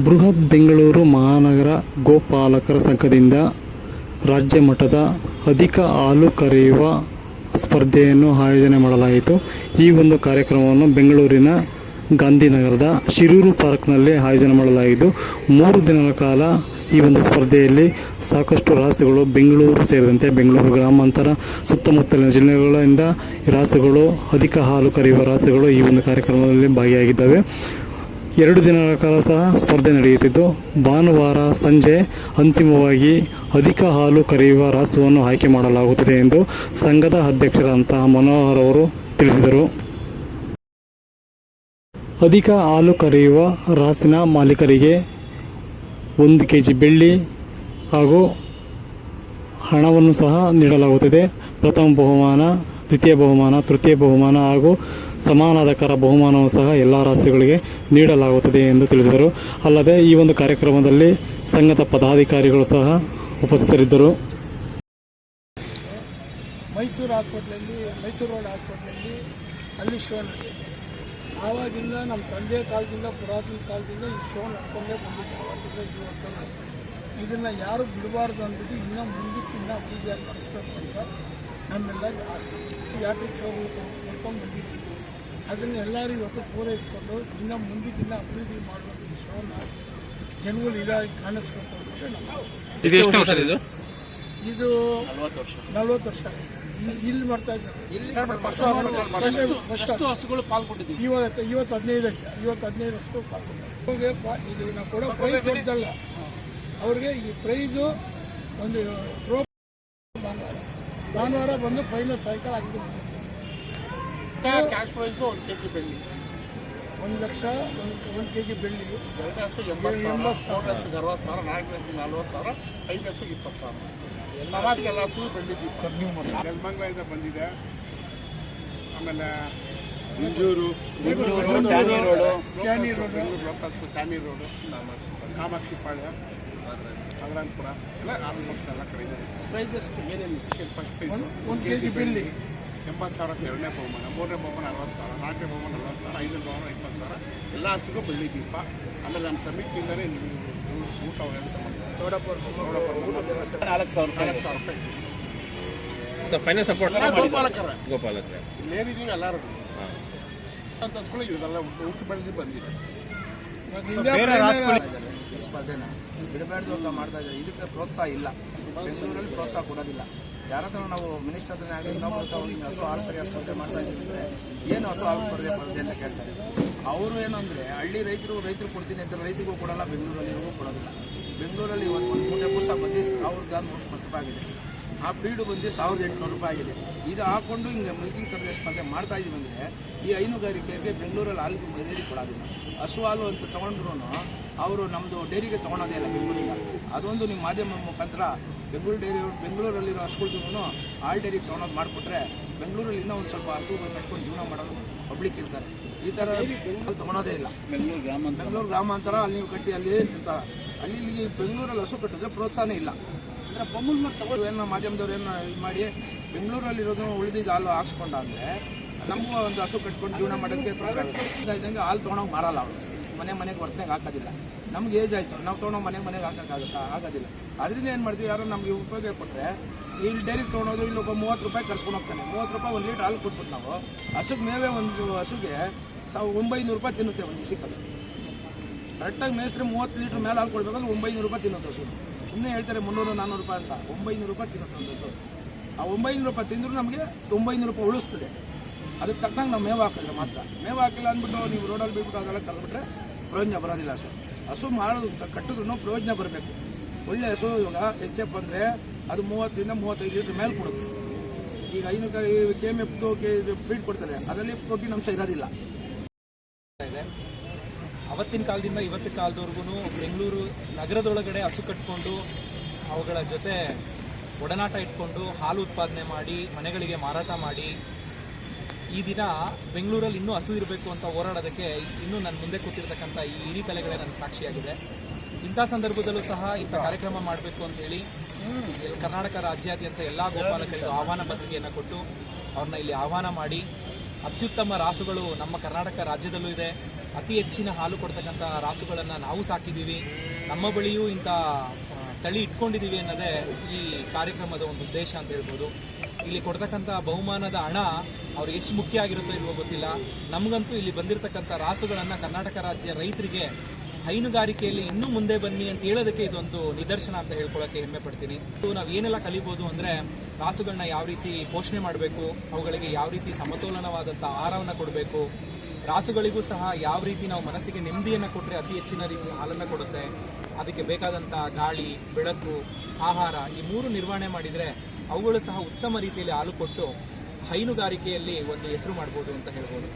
ಬೃಹತ್ ಬೆಂಗಳೂರು ಮಹಾನಗರ ಗೋಪಾಲಕರ ಸಂಘದಿಂದ ರಾಜ್ಯ ಮಟ್ಟದ ಅಧಿಕ ಹಾಲು ಕರೆಯುವ ಸ್ಪರ್ಧೆಯನ್ನು ಆಯೋಜನೆ ಮಾಡಲಾಯಿತು. ಈ ಒಂದು ಕಾರ್ಯಕ್ರಮವನ್ನು ಬೆಂಗಳೂರಿನ ಗಾಂಧಿನಗರದ ಶಿರೂರು ಪಾರ್ಕ್ನಲ್ಲಿ ಆಯೋಜನೆ ಮಾಡಲಾಗಿದ್ದು ಮೂರು ದಿನಗಳ ಕಾಲ ಈ ಒಂದು ಸ್ಪರ್ಧೆಯಲ್ಲಿ ಸಾಕಷ್ಟು ರಾಸುಗಳು ಬೆಂಗಳೂರು ಸೇರಿದಂತೆ ಬೆಂಗಳೂರು ಗ್ರಾಮಾಂತರ, ಸುತ್ತಮುತ್ತಲಿನ ಜಿಲ್ಲೆಗಳಿಂದ ರಾಸುಗಳು, ಅಧಿಕ ಹಾಲು ಕರೆಯುವ ರಾಸುಗಳು ಈ ಒಂದು ಕಾರ್ಯಕ್ರಮದಲ್ಲಿ ಭಾಗಿಯಾಗಿದ್ದಾವೆ. ಎರಡು ದಿನಗಳ ಕಾಲ ಸಹ ಸ್ಪರ್ಧೆ ನಡೆಯುತ್ತಿದ್ದು, ಭಾನುವಾರ ಸಂಜೆ ಅಂತಿಮವಾಗಿ ಅಧಿಕ ಹಾಲು ಕರೆಯುವ ರಾಸುವನ್ನು ಆಯ್ಕೆ ಮಾಡಲಾಗುತ್ತದೆ ಎಂದು ಸಂಘದ ಅಧ್ಯಕ್ಷರಂತಹ ಮನೋಹರ್ ಅವರು ತಿಳಿಸಿದರು. ಅಧಿಕ ಹಾಲು ಕರೆಯುವ ರಾಸಿನ ಮಾಲೀಕರಿಗೆ ಒಂದು ಕೆ ಜಿ ಬೆಳ್ಳಿ ಹಾಗೂ ಹಣವನ್ನು ಸಹ ನೀಡಲಾಗುತ್ತದೆ. ಪ್ರಥಮ ಬಹುಮಾನ, ದ್ವಿತೀಯ ಬಹುಮಾನ, ತೃತೀಯ ಬಹುಮಾನ ಹಾಗೂ ಸಮಾನಾಧಿಕಾರ ಬಹುಮಾನವು ಸಹ ಎಲ್ಲ ರಾಷ್ಟ್ರಗಳಿಗೆ ನೀಡಲಾಗುತ್ತದೆ ಎಂದು ತಿಳಿಸಿದರು. ಅಲ್ಲದೆ ಈ ಒಂದು ಕಾರ್ಯಕ್ರಮದಲ್ಲಿ ಸಂಘದ ಪದಾಧಿಕಾರಿಗಳು ಸಹ ಉಪಸ್ಥಿತರಿದ್ದರು. ಮೈಸೂರು ಆಸ್ಪತ್ರೆಯಲ್ಲಿ ಮೈಸೂರು ರೋಡ್ ಆಸ್ಪತ್ರೆಯಲ್ಲಿ ಅಲ್ಲಿ ಶೋ ಆವಾಗಿಂದ ನಮ್ಮ ತಂದೆ ಕಾಲದಿಂದ, ಪುರಾತನ ಕಾಲದಿಂದ ಈ ಶೋ ನಡ್ಕೊಂಡೇ ಬಂದಿದೆ. ಅವತ್ತಿಂದ ಇವತ್ತು ಇದನ್ನು ಯಾರು ಬಿಡಬಾರ್ದು ಅಂದ್ಬಿಟ್ಟು ಇನ್ನೂ ಮುಂದಕ್ಕೆ ಇನ್ನೂ ನಡೆಸ್ಬೇಕು ಅಂತ ನಮ್ಮೆಲ್ಲ ಯಾಟ್ರಿಕ್ ಶೋಗಳು ನೋಡ್ಕೊಂಡು ಬಂದಿದ್ದೀವಿ. ಅದನ್ನು ಎಲ್ಲರೂ ಇವತ್ತು ಪೂರೈಸಿಕೊಂಡು ಇನ್ನು ಮುಂದೆ ದಿನ ಅಭಿವೃದ್ಧಿ ಮಾಡಬೇಕು ಈ ಶೋನ ಜನಗಳು ಇದಾಗಿ ಕಾಣಿಸ್ಬೇಕು ಅಂತ ನಮ್ಮ ಇದು ಎಷ್ಟು ವರ್ಷ ಇದು? ಇದು ನಲ್ವತ್ತು ವರ್ಷ. ಇಲ್ಲಿ- ಇಲ್ಲಿ ಮಾಡ್ತಾ ಇದ್ದಾರೆ. ಪಾಲ್ಗೊಂಡಿದ್ದೀವಿ ಇವತ್ತು ಇವತ್ತು ಹದಿನೈದು ವರ್ಷ ಇವತ್ತು ಹದಿನೈದು ಲಕ್ಷಕ್ಕೂ ಪಾಲ್ಗೊಂಡಿದ್ದೀವಿ ಇದು ಕೂಡ ಕೊಡೋ ಪ್ರೈಸ್ ದೊಡ್ಡದಲ್ಲ. ಅವ್ರಿಗೆ ಈ ಪ್ರೈಸು ಒಂದು ಭಾನುವಾರ. ಭಾನುವಾರ ಬಂದು ಫೈನಲ್ ಸಾಯಂಕಾಲ ಐದು ಕ್ಯಾಶ್ ಪ್ರೈಸ್ ಒಂದು ಕೆ ಜಿ ಬೆಳ್ಳಿ. ಒಂದು ಲಕ್ಷ ಒಂದು ಒಂದು ಕೆ ಜಿ ಬೆಳ್ಳಿ. ಎರಡು ಹಸು ಎಂಬತ್ತು ಸಾವಿರ ಎಂಬತ್ತು ಮೂರು ಹಸುಗೆ ಅರವತ್ತು ಸಾವಿರ ನಾಲ್ಕು ಹಸುಗೆ ನಲ್ವತ್ತು ಸಾವಿರ ಐದು ಹಸುಗೆ ಇಪ್ಪತ್ತು ಸಾವಿರ. ಸಮಾಜಕ್ಕೆ ಎಲ್ಲ ಹಸು ಬೆಳ್ಳಿ ದೀಪ ನೆಲಮಂಗಲದಿಂದ ಬಂದಿದೆ. ಆಮೇಲೆ ಮುಂಜೂರು. Tannery road. Bengaluru locals tannery road Kamakshi Palya ಕಲ್ರಾನ್ಪುರ ಎಲ್ಲ ಆಲ್ಮೋಸ್ಟ್ ಎಲ್ಲ ಕಡೆ ಇದೆ. ಪ್ರೈಸಸ್ ಏನೇನು? ಫಸ್ಟ್ ಪ್ರೈಸ್ ಒಂದು ಒಂದು ಕೆ ಜಿ ಬೆಳ್ಳಿ. ಎಂಬತ್ತು ಸಾವಿರ ಎರಡನೇ ಬಹುಮಾನ ಮೂರನೇ ಬಹುಮಾನ ಅರವತ್ತು ಸಾವಿರ ನಾಲ್ಕನೇ ಬಹುಮಾನ ನಲ್ವತ್ತು ಸಾವಿರ ಐದನೇ ಬಹುಮಾನ ಇಪ್ಪತ್ತು ಸಾವಿರ ಎಲ್ಲ ಹಸಿಗೂ ಬೆಳ್ಳಿ ದೀಪ. ಆಮೇಲೆ ನಮ್ಮ ಸಮಿತಿಯಿಂದಲೇ ನೀವು ಊಟ ವ್ಯವಸ್ಥೆ ಮಾಡಿ ನಾಲ್ಕು ಸಾವಿರ ನಾಲ್ಕು ಸಾವಿರ ರೂಪಾಯಿ ಫೈನಲ್ ಸಪೋರ್ಟ್ ಗೋಪಾಲಕರ. ಗೋಪಾಲಕರ. ಇಲ್ಲೇನಿದೀವಿ ಎಲ್ಲರೂ ಅಂತ ಹಸುಗಳು ಇವೆಲ್ಲ ಊಟ ಬೆಳೆದು ಬಂದಿದೆ. ಸ್ಪರ್ಧೆನ ಬಿಡಬಾರ್ದು ಅಂತ ಮಾಡ್ತಾ ಇದ್ದಾರೆ. ಇದಕ್ಕೆ ಪ್ರೋತ್ಸಾಹ ಇಲ್ಲ. ಬೆಂಗಳೂರಲ್ಲಿ ಪ್ರೋತ್ಸಾಹ ಕೊಡೋದಿಲ್ಲ. ಯಾರ ಹತ್ರ ನಾವು ಮಿನಿಸ್ಟರ್ ಹತ್ರನೇ ಆಗಲಿ, ಇನ್ನೊಬ್ಬರ ಹತ್ರ ಹೋಗಿ ಹಸು ಹಾಲು ಸ್ಪರ್ಧೆ ಮಾಡ್ತಾ ಇದ್ದೀವಿ ಅಂದರೆ ಏನು ಹಸು ಹಾಲು ಸ್ಪರ್ಧೆ ಸ್ಪರ್ಧೆ ಅಂತ ಕೇಳ್ತಾರೆ? ಅವರು ಏನು ಅಂದರೆ, ಹಳ್ಳಿ ರೈತರು ರೈತರು ಕೊಡ್ತೀನಿ ಅಂತ ರೈತರಿಗೂ ಕೊಡಲ್ಲ ಬೆಂಗಳೂರಲ್ಲಿಗೂ ಕೊಡೋದಿಲ್ಲ. ಬೆಂಗಳೂರಲ್ಲಿ ಇವತ್ತು ಒಂದು ಮೂಟೆ ಬೂಸ ಬಂದು ಸಾವಿರದ ನೂರು ರೂಪಾಯಿ ಆಗಿದೆ. ಆ ಫೀಡು ಬಂದು ಸಾವಿರದ ಎಂಟುನೂರು ರೂಪಾಯಿ ಆಗಿದೆ. ಇದು ಹಾಕೊಂಡು ಹಿಂಗೆ ಮಿಲ್ಕಿಂಗ್ ಕಡಿಮೆ ಸ್ಪರ್ಧೆ ಮಾಡ್ತಾ ಇದೀವಿ ಅಂದರೆ ಈ ಹೈನುಗಾರಿಕೆಗೆ ಬೆಂಗಳೂರಲ್ಲಿ ಹಾಲು ಮರ್ಯಾದೆ ಕೊಡೋದಿಲ್ಲ. ಹಸು ಹಾಲು ಅಂತ ತೊಗೊಂಡ್ರು ಅವರು ನಮ್ಮದು ಡೈರಿಗೆ ತೊಗೊಳೋದೇ ಇಲ್ಲ ಬೆಂಗಳೂರಿಂದ. ಅದೊಂದು ನಿಮ್ಮ ಮಾಧ್ಯಮ ಮುಖಾಂತರ ಬೆಂಗಳೂರು ಡೈರಿ ಬೆಂಗಳೂರಲ್ಲಿರೋ ಹಸುಗಳಿಗೂ ಹಾಲು ಡೈರಿ ತೊಗೊಳೋದು ಮಾಡಿಕೊಟ್ರೆ ಬೆಂಗಳೂರಲ್ಲಿ ಇನ್ನೂ ಒಂದು ಸ್ವಲ್ಪ ಹಸುಗಳು ಕಟ್ಕೊಂಡು ಜೀವನ ಮಾಡೋದು ಪಬ್ಲಿಕ್ ಇರ್ತಾರೆ. ಈ ಥರ ಬೆಂಗಳೂರು ತೊಗೊಳೋದೇ ಇಲ್ಲ. ಬೆಂಗಳೂರು ಗ್ರಾಮಾಂತರ. ಅಲ್ಲಿ ನೀವು ಕಟ್ಟಿ ಅಲ್ಲಿ ಅಂತ ಅಲ್ಲಿ ಇಲ್ಲಿ ಬೆಂಗಳೂರಲ್ಲಿ ಹಸು ಕಟ್ಟಿದ್ರೆ ಪ್ರೋತ್ಸಾಹನೇ ಇಲ್ಲ. ಅಂದರೆ ಬೊಮ್ಮಲ್ ಮಾಡಿ ತಗೊಳ್ಳೋ ಏನೋ ಮಾಧ್ಯಮದವ್ರು ಏನೋ ಇದು ಮಾಡಿ ಬೆಂಗಳೂರಲ್ಲಿರೋದು ಉಳಿದಿದ್ದು ಹಾಲು ಹಾಕ್ಸ್ಕೊಂಡಾದ್ರೆ ನಮಗೂ ಒಂದು ಹಸು ಕಟ್ಕೊಂಡು ಜೀವನ ಮಾಡೋಕ್ಕೆ ಇದ್ದಂಗೆ ಹಾಲು ತೊಗೊಂಡೋಗಿ ಮಾರಲ್ಲ ಅವರು. ಮನೆ ಮನೆಗೆ ವರ್ತನೆಗೆ ಹಾಕೋದಿಲ್ಲ. ನಮ್ಗೆ ಏಜ್ ಆಯಿತು. ನಾವು ತೊಗೊಂಡೋಗಿ ಮನೆಗೆ ಮನೆಗೆ ಹಾಕೋಕ್ಕಾಗುತ್ತಾ ಆಗೋದಿಲ್ಲ. ಅದರಿಂದ ಏನು ಮಾಡ್ತೀವಿ? ಯಾರೋ ನಮಗೆ ಉಪಯೋಗ ಕೊಟ್ಟರೆ ಇಲ್ಲಿ ಡೈರಿ ತೊಗೊಂಡೋದು ಇಲ್ಲಿ ಒಬ್ಬ ಮೂವತ್ತು ರೂಪಾಯಿ ಕರ್ಸ್ಕೊಂಡು ಹೋಗ್ತಾನೆ. ಮೂವತ್ತು ರೂಪಾಯಿ ಒಂದು ಲೀಟ್ರ್ ಹಾಲು ಕೊಟ್ಬಿಟ್ಟು ನಾವು ಹಸುಗೆ ಮೇವೆ ಒಂದು ಹಸುಗೆ ಸಾವಿರ ಒಂಬೈನೂರು ರೂಪಾಯಿ ತಿನ್ನುತ್ತೆ ಒಂದು ದಿವಸಕ್ಕೆ ಕರೆಕ್ಟಾಗಿ ಮೇಸ್ತ್ರಿ ಮೂವತ್ತು ಲೀಟ್ರ್ ಮೇಲೆ ಹಾಲು ಕೊಡ್ಬೇಕಂದ್ರೆ ಒಂಬೈನೂರು ರೂಪಾಯಿ ತಿನ್ನೋದು ಹಸು. ಸುಮ್ಮನೆ ಹೇಳ್ತಾರೆ ಮುನ್ನೂರು ನಾನ್ನೂರು ರೂಪಾಯಿ ಅಂತ. ಒಂಬೈನೂರು ರೂಪಾಯಿ ತಿನ್ನುತ್ತೆ ಒಂದು ಹಸು. ಆ ಒಂಬೈನೂರು ರೂಪಾಯಿ ತಿಂದರೂ ನಮಗೆ ಒಂಬೈನೂರು ರೂಪಾಯಿ ಉಳಿಸ್ತದೆ. ಅದಕ್ಕೆ ತಕ್ಕಂಗೆ ನಾವು ಮೇವು ಹಾಕಿದ್ರೆ ಮಾತ್ರ. ಮೇವು ಹಾಕಿಲ್ಲ ಅಂದ್ಬಿಟ್ಟು ನೀವು ರೋಡಲ್ಲಿ ಬಿಟ್ಬಿಟ್ಟು ಅದೆಲ್ಲ ಕರೆದ್ಬಿಟ್ರೆ ಪ್ರಯೋಜನ ಬರೋದಿಲ್ಲ ಹಸು ಹಸು ಮಾಡೋದು ಕಟ್ಟಿದ್ರು ಪ್ರಯೋಜನ ಬರಬೇಕು. ಒಳ್ಳೆ ಹಸು ಇವಾಗ ಎಚ್ ಎಫ್ ಅಂದರೆ ಅದು ಮೂವತ್ತರಿಂದ ಮೂವತ್ತೈದು ಲೀಟ್ರ್ ಮೇಲೆ ಕೊಡುತ್ತೆ. ಈಗ ಐನು ಕೆ ಎಂ ಎಫ್ ಫೀಡ್ ಕೊಡ್ತಾರೆ. ಅದರಲ್ಲಿ ಪ್ರೋಟೀನ್ ಅಂಶ ಇರೋದಿಲ್ಲ. ಅವತ್ತಿನ ಕಾಲದಿಂದ ಇವತ್ತಿನ ಕಾಲದವರೆಗೂ ಬೆಂಗಳೂರು ನಗರದೊಳಗಡೆ ಹಸು ಕಟ್ಕೊಂಡು ಅವುಗಳ ಜೊತೆ ಒಡನಾಟ ಇಟ್ಕೊಂಡು ಹಾಲು ಉತ್ಪಾದನೆ ಮಾಡಿ ಮನೆಗಳಿಗೆ ಮಾರಾಟ ಮಾಡಿ ಈ ದಿನ ಬೆಂಗಳೂರಲ್ಲಿ ಇನ್ನೂ ಹಸು ಇರಬೇಕು ಅಂತ ಹೋರಾಡೋದಕ್ಕೆ ಇನ್ನೂ ನನ್ನ ಮುಂದೆ ಕೂತಿರ್ತಕ್ಕಂಥ ಈ ಹಿರಿ ತಲೆಗಳೇ ನನ್ನ ಸಾಕ್ಷಿಯಾಗಿದೆ. ಇಂಥ ಸಂದರ್ಭದಲ್ಲೂ ಸಹ ಇಂಥ ಕಾರ್ಯಕ್ರಮ ಮಾಡಬೇಕು ಅಂತ ಹೇಳಿ ಕರ್ನಾಟಕ ರಾಜ್ಯಾದ್ಯಂತ ಎಲ್ಲ ಗೋಪಾಲಕರಿಗೂ ಆಹ್ವಾನ ಪತ್ರಿಕೆಯನ್ನು ಕೊಟ್ಟು ಅವ್ರನ್ನ ಇಲ್ಲಿ ಆಹ್ವಾನ ಮಾಡಿ ಅತ್ಯುತ್ತಮ ರಾಸುಗಳು ನಮ್ಮ ಕರ್ನಾಟಕ ರಾಜ್ಯದಲ್ಲೂ ಇದೆ. ಅತಿ ಹೆಚ್ಚಿನ ಹಾಲು ಕೊಡ್ತಕ್ಕಂಥ ರಾಸುಗಳನ್ನು ನಾವು ಸಾಕಿದ್ದೀವಿ. ನಮ್ಮ ಬಳಿಯೂ ಇಂಥ ತಳಿ ಇಟ್ಕೊಂಡಿದ್ದೀವಿ ಅನ್ನೋದೇ ಈ ಕಾರ್ಯಕ್ರಮದ ಒಂದು ಉದ್ದೇಶ ಅಂತ ಹೇಳ್ಬೋದು. ಇಲ್ಲಿ ಕೊಡ್ತಕ್ಕಂಥ ಬಹುಮಾನದ ಹಣ ಅವ್ರಿಗೆ ಎಷ್ಟು ಮುಖ್ಯ ಆಗಿರುತ್ತೋ ಇಲ್ವೋ ಗೊತ್ತಿಲ್ಲ. ನಮಗಂತೂ ಇಲ್ಲಿ ಬಂದಿರತಕ್ಕಂಥ ರಾಸುಗಳನ್ನು ಕರ್ನಾಟಕ ರಾಜ್ಯ ರೈತರಿಗೆ ಹೈನುಗಾರಿಕೆಯಲ್ಲಿ ಇನ್ನೂ ಮುಂದೆ ಬನ್ನಿ ಅಂತ ಹೇಳೋದಕ್ಕೆ ಇದೊಂದು ನಿದರ್ಶನ ಅಂತ ಹೇಳ್ಕೊಳ್ಳೋಕೆ ಹೆಮ್ಮೆ ಪಡ್ತೀನಿ. ನಾವು ಏನೆಲ್ಲ ಕಲಿಬೋದು ಅಂದ್ರೆ ರಾಸುಗಳನ್ನ ಯಾವ ರೀತಿ ಪೋಷಣೆ ಮಾಡಬೇಕು, ಅವುಗಳಿಗೆ ಯಾವ ರೀತಿ ಸಮತೋಲನವಾದಂಥ ಆಹಾರವನ್ನು ಕೊಡಬೇಕು, ರಾಸುಗಳಿಗೂ ಸಹ ಯಾವ ರೀತಿ ನಾವು ಮನಸ್ಸಿಗೆ ನೆಮ್ಮದಿಯನ್ನು ಕೊಟ್ಟರೆ ಅತಿ ಹೆಚ್ಚಿನ ರೀತಿ ಹಾಲನ್ನು ಕೊಡುತ್ತೆ, ಅದಕ್ಕೆ ಬೇಕಾದಂಥ ಗಾಳಿ, ಬೆಳಕು, ಆಹಾರ ಈ ಮೂರು ನಿರ್ವಹಣೆ ಮಾಡಿದರೆ ಅವುಗಳು ಸಹ ಉತ್ತಮ ರೀತಿಯಲ್ಲಿ ಹಾಲು ಕೊಟ್ಟು ಹೈನುಗಾರಿಕೆಯಲ್ಲಿ ಒಂದು ಹೆಸರು ಮಾಡಬಹುದು ಅಂತ ಹೇಳ್ಬೋದು.